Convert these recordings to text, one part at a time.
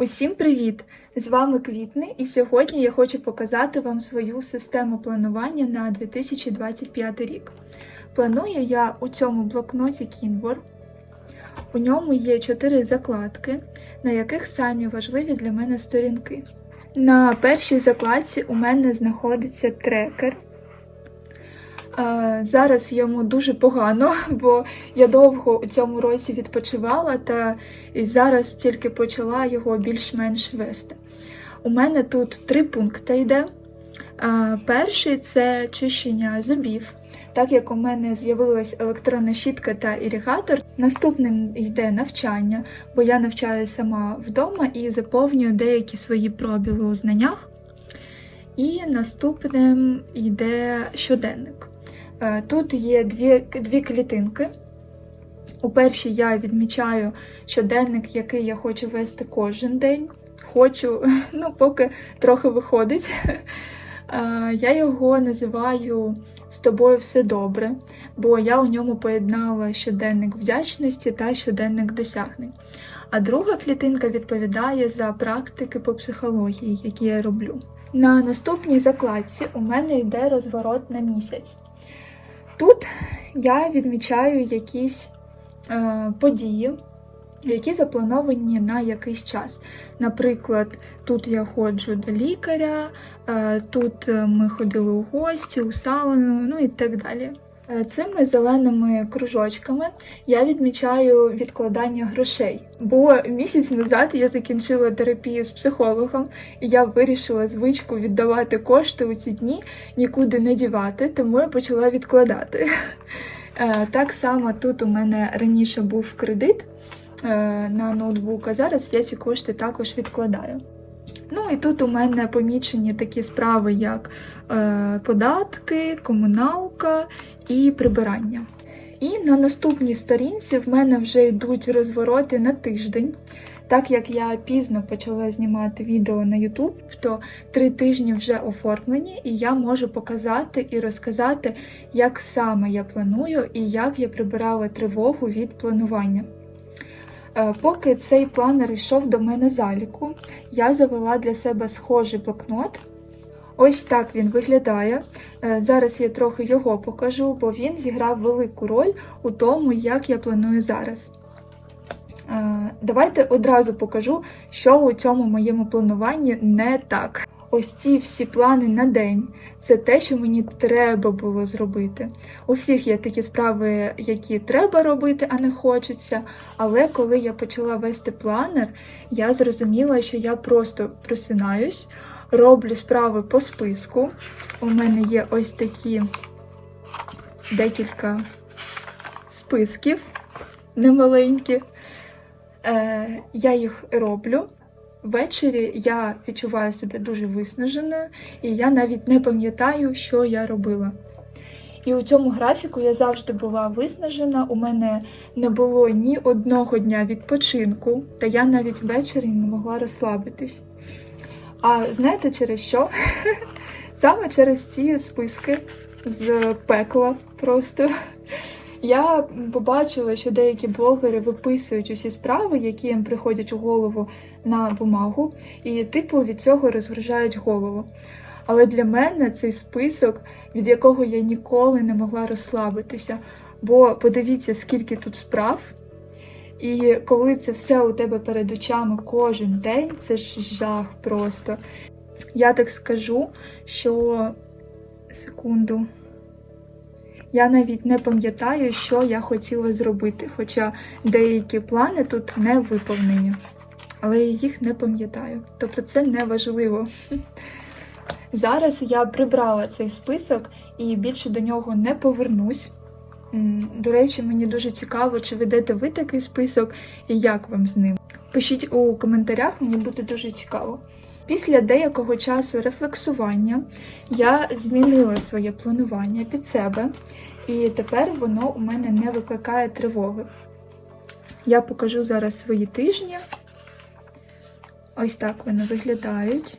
Усім привіт! З вами Квітни, і сьогодні я хочу показати вам свою систему планування на 2025 рік. Планую я у цьому блокноті Kinwar. У ньому є чотири закладки, на яких самі важливі для мене сторінки. На першій закладці у мене знаходиться трекер. Зараз йому дуже погано, бо я довго у цьому році відпочивала та зараз тільки почала його більш-менш вести. У мене тут три пункти йде. Перший це чищення зубів. Так як у мене з'явилась електронна щітка та іригатор, наступним йде навчання, бо я навчаю сама вдома і заповнюю деякі свої пробіли у знаннях. І наступним йде щоденник. Е, Тут є дві, дві клітинки. У першій я відмічаю щоденник, який я хочу вести кожен день. Хочу, ну, поки трохи виходить. Е, Я його називаю з тобою все добре, бо я у ньому поєднала щоденник вдячності та щоденник досягнень. А друга клітинка відповідає за практики по психології, які я роблю. На наступній закладці у мене йде розворот на місяць. Тут я відмічаю якісь е, події, які заплановані на якийсь час. Наприклад, тут я ходжу до лікаря, е, тут е, ми ходили у гості, у сауну, ну і так далі. Е, Цими зеленими кружочками я відмічаю відкладання грошей. Бо місяць назад я закінчила терапію з психологом, і я вирішила звичку віддавати кошти у ці дні, нікуди не дівати, тому я почала відкладати. Е, Так само тут у мене раніше був кредит е, на ноутбук, а зараз я ці кошти також відкладаю. Ну і тут у мене помічені такі справи, як е, податки, комуналка і прибирання. І на наступній сторінці в мене вже йдуть розвороти на тиждень. Так як я пізно почала знімати відео на YouTube, то три тижні вже оформлені, і я можу показати і розказати, як саме я планую і як я прибирала тривогу від планування. Е, Поки цей планер йшов до мене заліку, я завела для себе схожий блокнот. Ось так він виглядає. Е, Зараз я трохи його покажу, бо він зіграв велику роль у тому, як я планую зараз. Е, Давайте одразу покажу, що у цьому моєму плануванні не так. Ось ці всі плани на день це те, що мені треба було зробити. У всіх є такі справи, які треба робити, а не хочеться. Але коли я почала вести планер, я зрозуміла, що я просто просинаюсь, роблю справи по списку. У мене є ось такі декілька списків немаленькі. Е, я їх роблю. Ввечері я відчуваю себе дуже виснаженою, і я навіть не пам'ятаю, що я робила. І у цьому графіку я завжди була виснажена. У мене не було ні одного дня відпочинку, та я навіть ввечері не могла розслабитись. А знаєте через що? Саме через ці списки з пекла просто. Я побачила, що деякі блогери виписують усі справи, які їм приходять у голову на бумагу, і типу від цього розгружають голову. Але для мене цей список, від якого я ніколи не могла розслабитися. Бо подивіться, скільки тут справ. І коли це все у тебе перед очами кожен день, це ж жах просто. Я так скажу, що секунду. Я навіть не пам'ятаю, що я хотіла зробити, хоча деякі плани тут не виповнені, але я їх не пам'ятаю. Тобто це не важливо. Зараз я прибрала цей список і більше до нього не повернусь. До речі, мені дуже цікаво, чи ведете ви такий список і як вам з ним. Пишіть у коментарях, мені буде дуже цікаво. Після деякого часу рефлексування я змінила своє планування під себе, і тепер воно у мене не викликає тривоги. Я покажу зараз свої тижні. Ось так вони виглядають.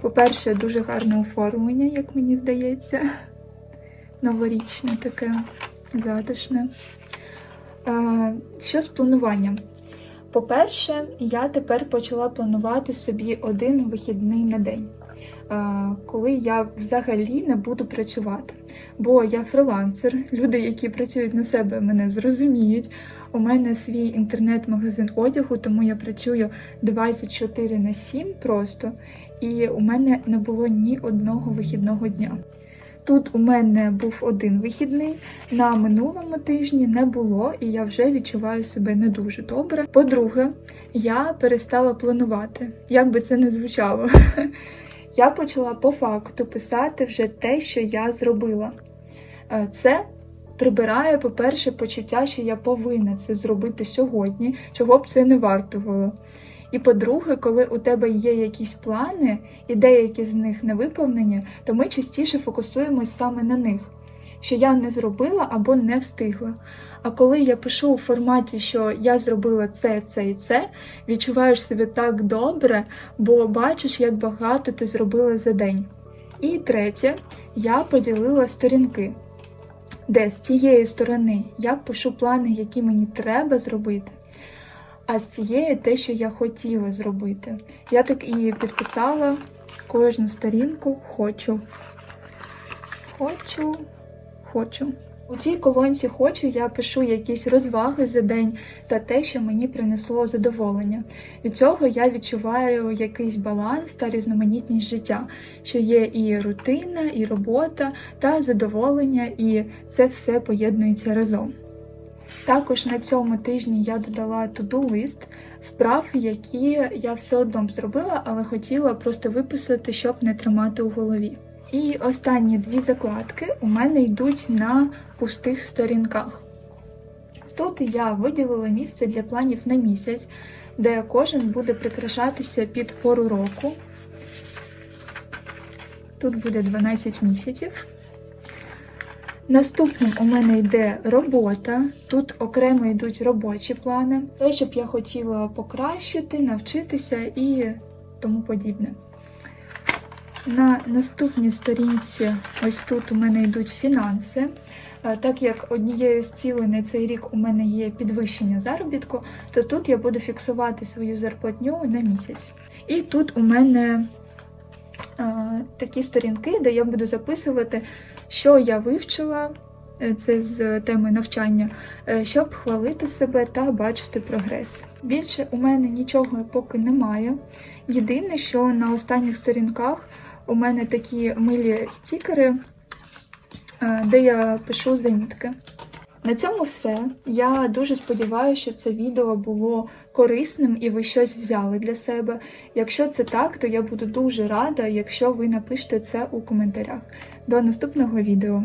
По-перше, дуже гарне оформлення, як мені здається. Новорічне таке затишне. Що з плануванням? По-перше, я тепер почала планувати собі один вихідний на день, коли я взагалі не буду працювати. Бо я фрилансер, люди, які працюють на себе, мене зрозуміють. У мене свій інтернет-магазин одягу, тому я працюю 24 на 7 просто, і у мене не було ні одного вихідного дня. Тут у мене був один вихідний, на минулому тижні не було, і я вже відчуваю себе не дуже добре. По-друге, я перестала планувати, як би це не звучало. Я почала по факту писати вже те, що я зробила. Е, Це прибирає, по-перше, почуття, що я повинна це зробити сьогодні, чого б це не вартувало. І по-друге, коли у тебе є якісь плани, і деякі з них не виповнені, то ми частіше фокусуємось саме на них, що я не зробила або не встигла. А коли я пишу у форматі, що я зробила це, це і це, відчуваєш себе так добре, бо бачиш, як багато ти зробила за день. І третє, я поділила сторінки, де з цієї сторони я пишу плани, які мені треба зробити. А з цієї те, що я хотіла зробити. Я так і підписала кожну сторінку хочу. Хочу, хочу. У цій колонці хочу я пишу якісь розваги за день та те, що мені принесло задоволення. Від цього я відчуваю якийсь баланс та різноманітність життя, що є і рутина, і робота, та задоволення, і це все поєднується разом. Також на цьому тижні я додала туду лист справ, які я все одно б зробила, але хотіла просто виписати, щоб не тримати у голові. І останні дві закладки у мене йдуть на пустих сторінках. Тут я виділила місце для планів на місяць, де кожен буде прикрашатися під пору року. Тут буде 12 місяців. Наступним у мене йде робота. Тут окремо йдуть робочі плани, те, щоб я хотіла покращити, навчитися і тому подібне. На наступній сторінці, ось тут у мене йдуть фінанси. Так як однією з цілей на цей рік у мене є підвищення заробітку, то тут я буду фіксувати свою зарплатню на місяць. І тут у мене е, такі сторінки, де я буду записувати, що я вивчила, е, це з теми навчання, е, щоб хвалити себе та бачити прогрес. Більше у мене нічого поки немає. Єдине, що на останніх сторінках у мене такі милі стікери, е, де я пишу замітки. На цьому все. Я дуже сподіваюся, що це відео було корисним і ви щось взяли для себе. Якщо це так, то я буду дуже рада, якщо ви напишете це у коментарях. До наступного відео.